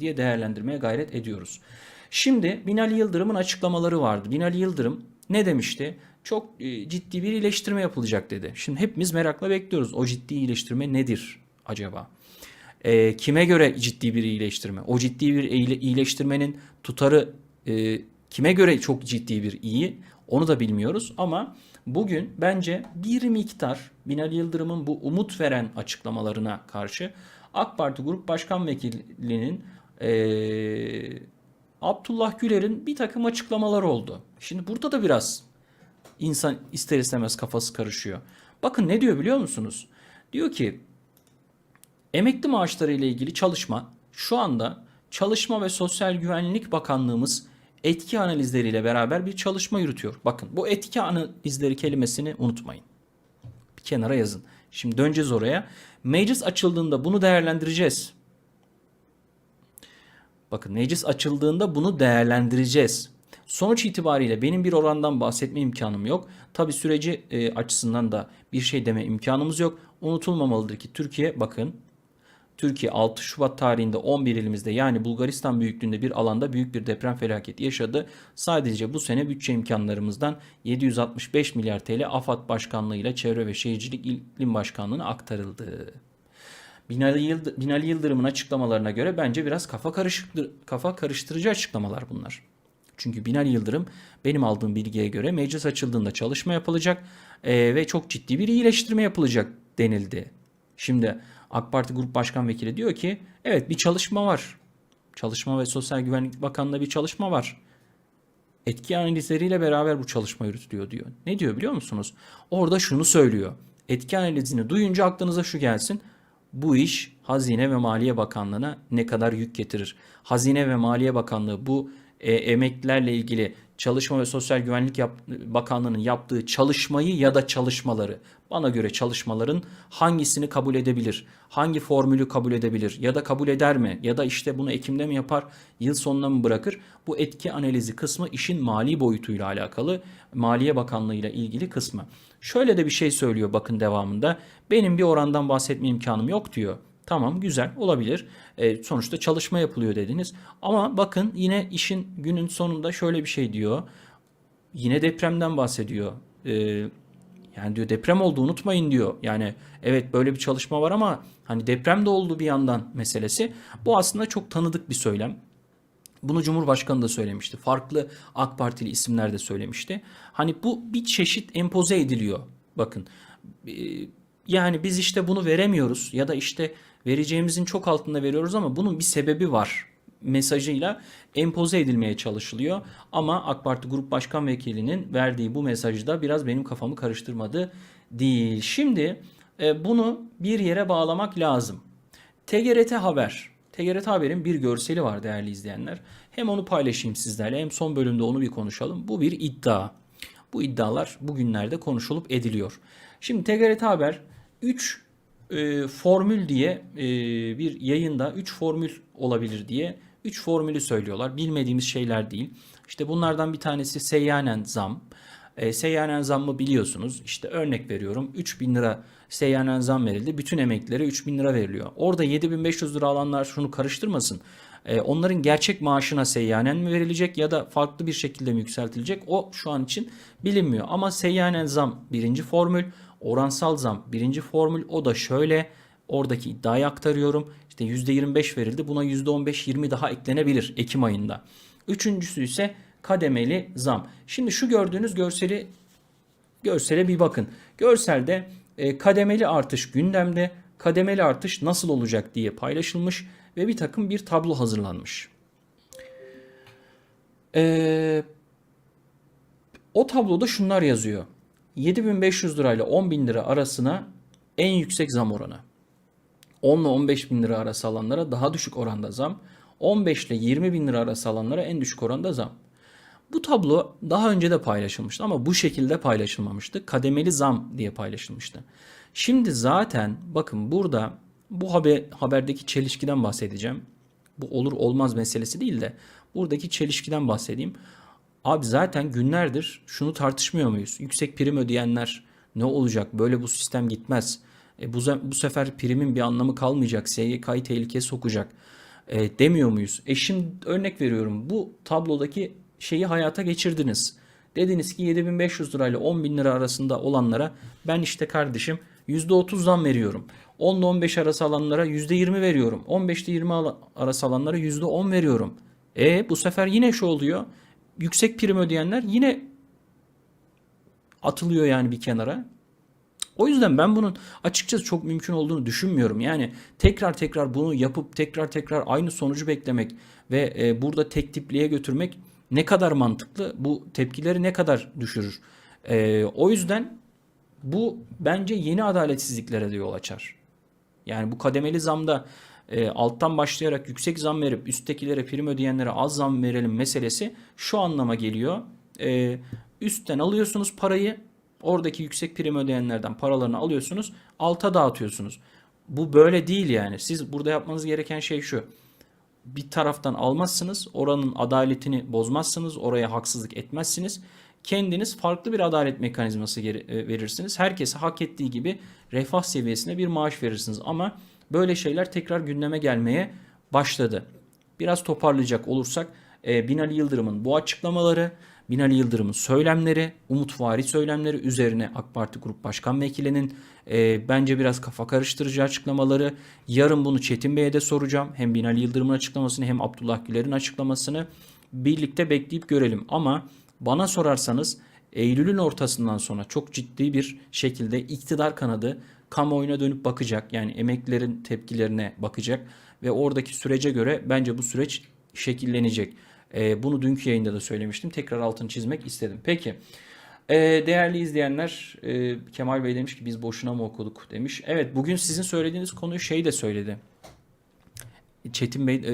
diye değerlendirmeye gayret ediyoruz. Şimdi Binali Yıldırım'ın açıklamaları vardı. Binali Yıldırım ne demişti? Çok e, ciddi bir iyileştirme yapılacak dedi. Şimdi hepimiz merakla bekliyoruz. O ciddi iyileştirme nedir acaba? E, kime göre ciddi bir iyileştirme? O ciddi bir iyile- iyileştirmenin tutarı e, kime göre çok ciddi bir iyi? Onu da bilmiyoruz ama bugün bence bir miktar Binali Yıldırım'ın bu umut veren açıklamalarına karşı AK Parti Grup Başkan Vekilinin e, Abdullah Güler'in bir takım açıklamaları oldu. Şimdi burada da biraz insan ister istemez kafası karışıyor. Bakın ne diyor biliyor musunuz? Diyor ki emekli maaşları ile ilgili çalışma şu anda Çalışma ve Sosyal Güvenlik Bakanlığımız etki analizleriyle beraber bir çalışma yürütüyor. Bakın bu etki analizleri kelimesini unutmayın. Bir kenara yazın. Şimdi döneceğiz oraya. Meclis açıldığında bunu değerlendireceğiz. Bakın meclis açıldığında bunu değerlendireceğiz. Sonuç itibariyle benim bir orandan bahsetme imkanım yok. Tabi süreci e, açısından da bir şey deme imkanımız yok. Unutulmamalıdır ki Türkiye bakın Türkiye 6 Şubat tarihinde 11 ilimizde yani Bulgaristan büyüklüğünde bir alanda büyük bir deprem felaketi yaşadı. Sadece bu sene bütçe imkanlarımızdan 765 milyar TL AFAD Başkanlığı ile Çevre ve Şehircilik İklim Başkanlığı'na aktarıldı. Binali, Yıldı- Binali Yıldırım'ın açıklamalarına göre bence biraz kafa karıştır kafa karıştırıcı açıklamalar bunlar. Çünkü Binali Yıldırım benim aldığım bilgiye göre meclis açıldığında çalışma yapılacak eee, ve çok ciddi bir iyileştirme yapılacak denildi. Şimdi AK Parti Grup Başkan Vekili diyor ki evet bir çalışma var. Çalışma ve Sosyal Güvenlik Bakanlığı'nda bir çalışma var. Etki analizleriyle beraber bu çalışma yürütülüyor diyor. Ne diyor biliyor musunuz? Orada şunu söylüyor. Etki analizini duyunca aklınıza şu gelsin. Bu iş Hazine ve Maliye Bakanlığı'na ne kadar yük getirir? Hazine ve Maliye Bakanlığı bu e, emeklilerle ilgili Çalışma ve Sosyal Güvenlik Yap- Bakanlığı'nın yaptığı çalışmayı ya da çalışmaları bana göre çalışmaların hangisini kabul edebilir? Hangi formülü kabul edebilir? Ya da kabul eder mi? Ya da işte bunu Ekim'de mi yapar? Yıl sonuna mı bırakır? Bu etki analizi kısmı işin mali boyutuyla alakalı. Maliye Bakanlığı ile ilgili kısmı. Şöyle de bir şey söylüyor bakın devamında. Benim bir orandan bahsetme imkanım yok diyor. Tamam güzel olabilir. E, sonuçta çalışma yapılıyor dediniz. Ama bakın yine işin günün sonunda şöyle bir şey diyor. Yine depremden bahsediyor. E, yani diyor deprem oldu unutmayın diyor. Yani evet böyle bir çalışma var ama hani deprem de oldu bir yandan meselesi. Bu aslında çok tanıdık bir söylem. Bunu Cumhurbaşkanı da söylemişti. Farklı AK Partili isimler de söylemişti. Hani bu bir çeşit empoze ediliyor. Bakın e, yani biz işte bunu veremiyoruz ya da işte vereceğimizin çok altında veriyoruz ama bunun bir sebebi var mesajıyla empoze edilmeye çalışılıyor. Ama AK Parti Grup Başkan Vekilinin verdiği bu mesajı da biraz benim kafamı karıştırmadı değil. Şimdi e, bunu bir yere bağlamak lazım. TGRT Haber. TGRT Haber'in bir görseli var değerli izleyenler. Hem onu paylaşayım sizlerle hem son bölümde onu bir konuşalım. Bu bir iddia. Bu iddialar bugünlerde konuşulup ediliyor. Şimdi TGRT Haber 3 formül diye e, bir yayında 3 formül olabilir diye 3 formülü söylüyorlar. Bilmediğimiz şeyler değil. İşte bunlardan bir tanesi seyyanen zam. E, seyyanen zammı biliyorsunuz. İşte örnek veriyorum 3000 lira seyyanen zam verildi. Bütün emeklilere 3000 lira veriliyor. Orada 7500 lira alanlar şunu karıştırmasın. E, onların gerçek maaşına seyyanen mi verilecek ya da farklı bir şekilde mi yükseltilecek? O şu an için bilinmiyor. Ama seyyanen zam birinci formül. Oransal zam birinci formül. O da şöyle. Oradaki iddiayı aktarıyorum. İşte %25 verildi. Buna %15-20 daha eklenebilir Ekim ayında. Üçüncüsü ise kademeli zam. Şimdi şu gördüğünüz görseli görsele bir bakın. Görselde e, kademeli artış gündemde. Kademeli artış nasıl olacak diye paylaşılmış ve bir takım bir tablo hazırlanmış. Ee, o tabloda şunlar yazıyor. 7500 lirayla 10.000 lira arasına en yüksek zam oranı. 10 ile 15 bin lira arası alanlara daha düşük oranda zam. 15 ile 20 bin lira arası alanlara en düşük oranda zam. Bu tablo daha önce de paylaşılmıştı ama bu şekilde paylaşılmamıştı. Kademeli zam diye paylaşılmıştı. Şimdi zaten bakın burada bu haber, haberdeki çelişkiden bahsedeceğim. Bu olur olmaz meselesi değil de buradaki çelişkiden bahsedeyim. Abi zaten günlerdir şunu tartışmıyor muyuz? Yüksek prim ödeyenler ne olacak? Böyle bu sistem gitmez. E bu, bu sefer primin bir anlamı kalmayacak. SGK'yı tehlikeye sokacak. E, demiyor muyuz? E şimdi örnek veriyorum. Bu tablodaki şeyi hayata geçirdiniz. Dediniz ki 7500 lirayla 10 bin lira arasında olanlara ben işte kardeşim %30 zam veriyorum. 10 ile 15 arası alanlara %20 veriyorum. 15 ile 20 ala- arası alanlara %10 veriyorum. E bu sefer yine şu oluyor. Yüksek prim ödeyenler yine atılıyor yani bir kenara. O yüzden ben bunun açıkçası çok mümkün olduğunu düşünmüyorum. Yani tekrar tekrar bunu yapıp tekrar tekrar aynı sonucu beklemek ve e, burada tek tipliğe götürmek ne kadar mantıklı? Bu tepkileri ne kadar düşürür? E, o yüzden bu bence yeni adaletsizliklere de yol açar. Yani bu kademeli zamda e, alttan başlayarak yüksek zam verip üsttekilere prim ödeyenlere az zam verelim meselesi şu anlama geliyor. E, üstten alıyorsunuz parayı oradaki yüksek prim ödeyenlerden paralarını alıyorsunuz alta dağıtıyorsunuz. Bu böyle değil yani. Siz burada yapmanız gereken şey şu. Bir taraftan almazsınız, oranın adaletini bozmazsınız, oraya haksızlık etmezsiniz. Kendiniz farklı bir adalet mekanizması e, verirsiniz. Herkese hak ettiği gibi refah seviyesine bir maaş verirsiniz. Ama böyle şeyler tekrar gündeme gelmeye başladı. Biraz toparlayacak olursak e, Binali Yıldırım'ın bu açıklamaları, Binali Yıldırım'ın söylemleri, umutvari söylemleri üzerine AK Parti Grup Başkan Vekilinin e, bence biraz kafa karıştırıcı açıklamaları. Yarın bunu Çetin Bey'e de soracağım. Hem Binali Yıldırım'ın açıklamasını hem Abdullah Güler'in açıklamasını birlikte bekleyip görelim. Ama bana sorarsanız Eylül'ün ortasından sonra çok ciddi bir şekilde iktidar kanadı kamuoyuna dönüp bakacak. Yani emeklilerin tepkilerine bakacak ve oradaki sürece göre bence bu süreç şekillenecek. Ee, bunu dünkü yayında da söylemiştim. Tekrar altını çizmek istedim. Peki. Ee, değerli izleyenler, e, Kemal Bey demiş ki biz boşuna mı okuduk demiş. Evet bugün sizin söylediğiniz konuyu şey de söyledi. Çetin Bey, e,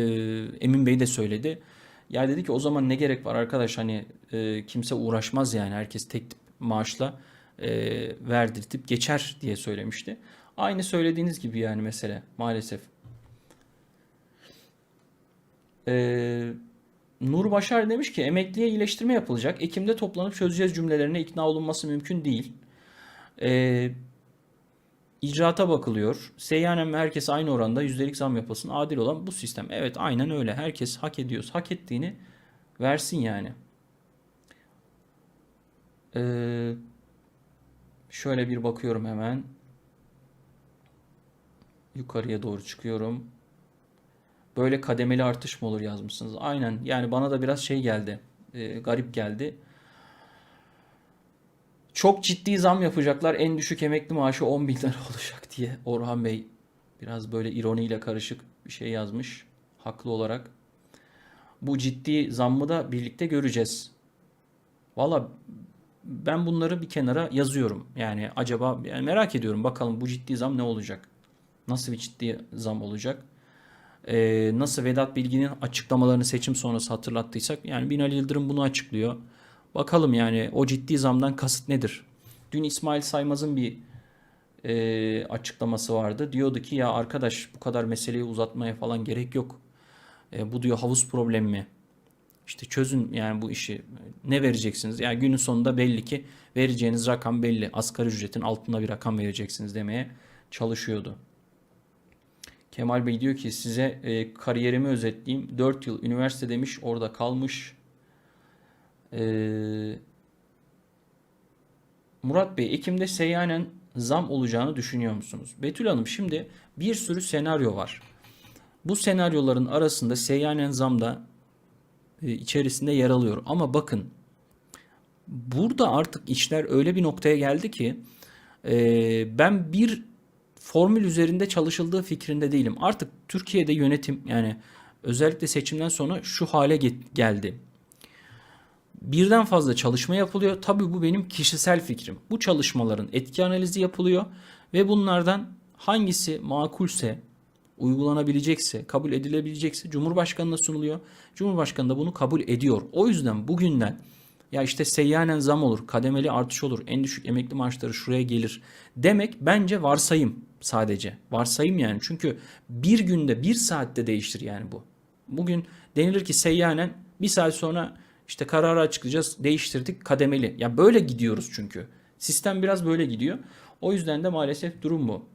Emin Bey de söyledi. Ya dedi ki o zaman ne gerek var arkadaş hani e, kimse uğraşmaz yani herkes tek tip maaşla e, verdirtip geçer diye söylemişti. Aynı söylediğiniz gibi yani mesele maalesef. E, Nur Başar demiş ki emekliye iyileştirme yapılacak. Ekim'de toplanıp çözeceğiz cümlelerine ikna olunması mümkün değil. E, İcraata bakılıyor. Seyyanen herkes aynı oranda yüzdelik zam yapılsın. Adil olan bu sistem. Evet aynen öyle. Herkes hak ediyorsa hak ettiğini versin yani. Ee, şöyle bir bakıyorum hemen. Yukarıya doğru çıkıyorum. Böyle kademeli artış mı olur yazmışsınız. Aynen. Yani bana da biraz şey geldi. Ee, garip geldi. Çok ciddi zam yapacaklar. En düşük emekli maaşı 10 bin lira olacak diye Orhan Bey biraz böyle ironiyle karışık bir şey yazmış. Haklı olarak. Bu ciddi zammı da birlikte göreceğiz. Valla ben bunları bir kenara yazıyorum. Yani acaba yani merak ediyorum bakalım bu ciddi zam ne olacak? Nasıl bir ciddi zam olacak? Ee, nasıl Vedat Bilgin'in açıklamalarını seçim sonrası hatırlattıysak yani Binali Yıldırım bunu açıklıyor. Bakalım yani o ciddi zamdan kasıt nedir? Dün İsmail Saymaz'ın bir e, açıklaması vardı. Diyordu ki ya arkadaş bu kadar meseleyi uzatmaya falan gerek yok. E, bu diyor havuz problemi mi? İşte çözün yani bu işi. Ne vereceksiniz? Yani günün sonunda belli ki vereceğiniz rakam belli. Asgari ücretin altında bir rakam vereceksiniz demeye çalışıyordu. Kemal Bey diyor ki size e, kariyerimi özetleyeyim. 4 yıl üniversite demiş orada kalmış. Ee, Murat Bey, Ekim'de seyyanen zam olacağını düşünüyor musunuz? Betül Hanım, şimdi bir sürü senaryo var. Bu senaryoların arasında seyyanen zam da e, içerisinde yer alıyor. Ama bakın, burada artık işler öyle bir noktaya geldi ki e, ben bir formül üzerinde çalışıldığı fikrinde değilim. Artık Türkiye'de yönetim yani özellikle seçimden sonra şu hale geldi birden fazla çalışma yapılıyor. Tabii bu benim kişisel fikrim. Bu çalışmaların etki analizi yapılıyor ve bunlardan hangisi makulse, uygulanabilecekse, kabul edilebilecekse Cumhurbaşkanı'na sunuluyor. Cumhurbaşkanı da bunu kabul ediyor. O yüzden bugünden ya işte seyyanen zam olur, kademeli artış olur, en düşük emekli maaşları şuraya gelir demek bence varsayım sadece. Varsayım yani çünkü bir günde bir saatte değiştir yani bu. Bugün denilir ki seyyanen bir saat sonra işte kararı açıklayacağız. Değiştirdik kademeli. Ya böyle gidiyoruz çünkü. Sistem biraz böyle gidiyor. O yüzden de maalesef durum bu.